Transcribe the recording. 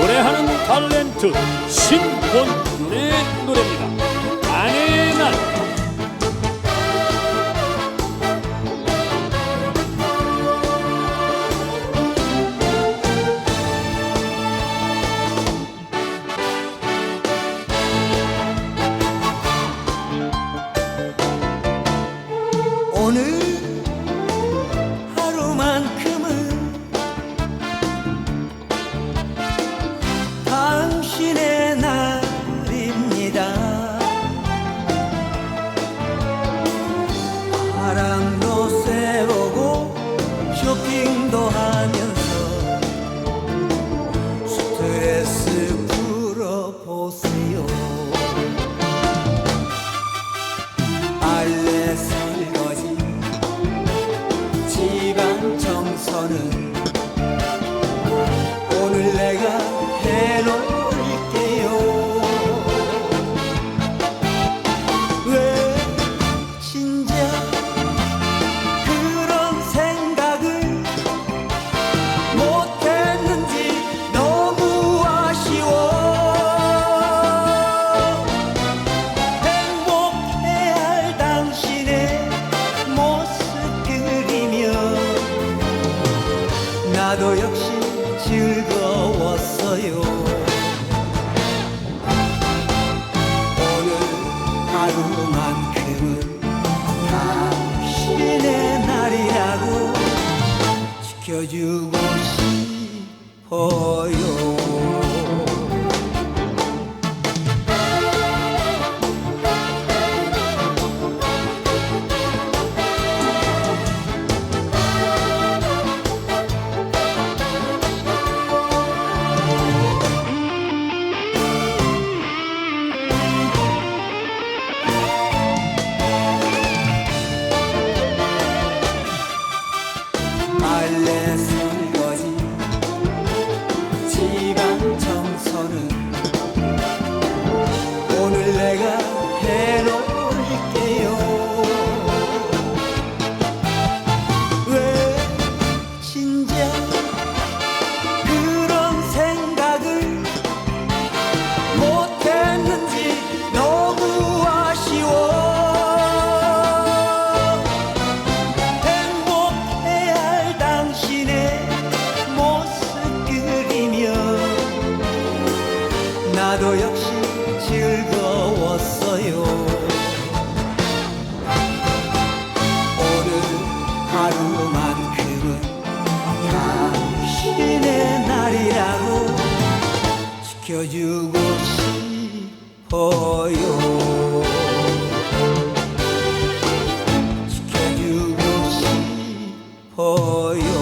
노래하는 탤런트 신본준의 노래입니다. corner 나도 역시 즐거웠어요. 오늘 하루만큼은 당신의 날이라고 지켜주고 싶어요 Yes. 나도 역시 즐거웠어요. 오늘 하루만큼은 당신의 날이라고 지켜주고 싶어요. 지켜주고 싶어요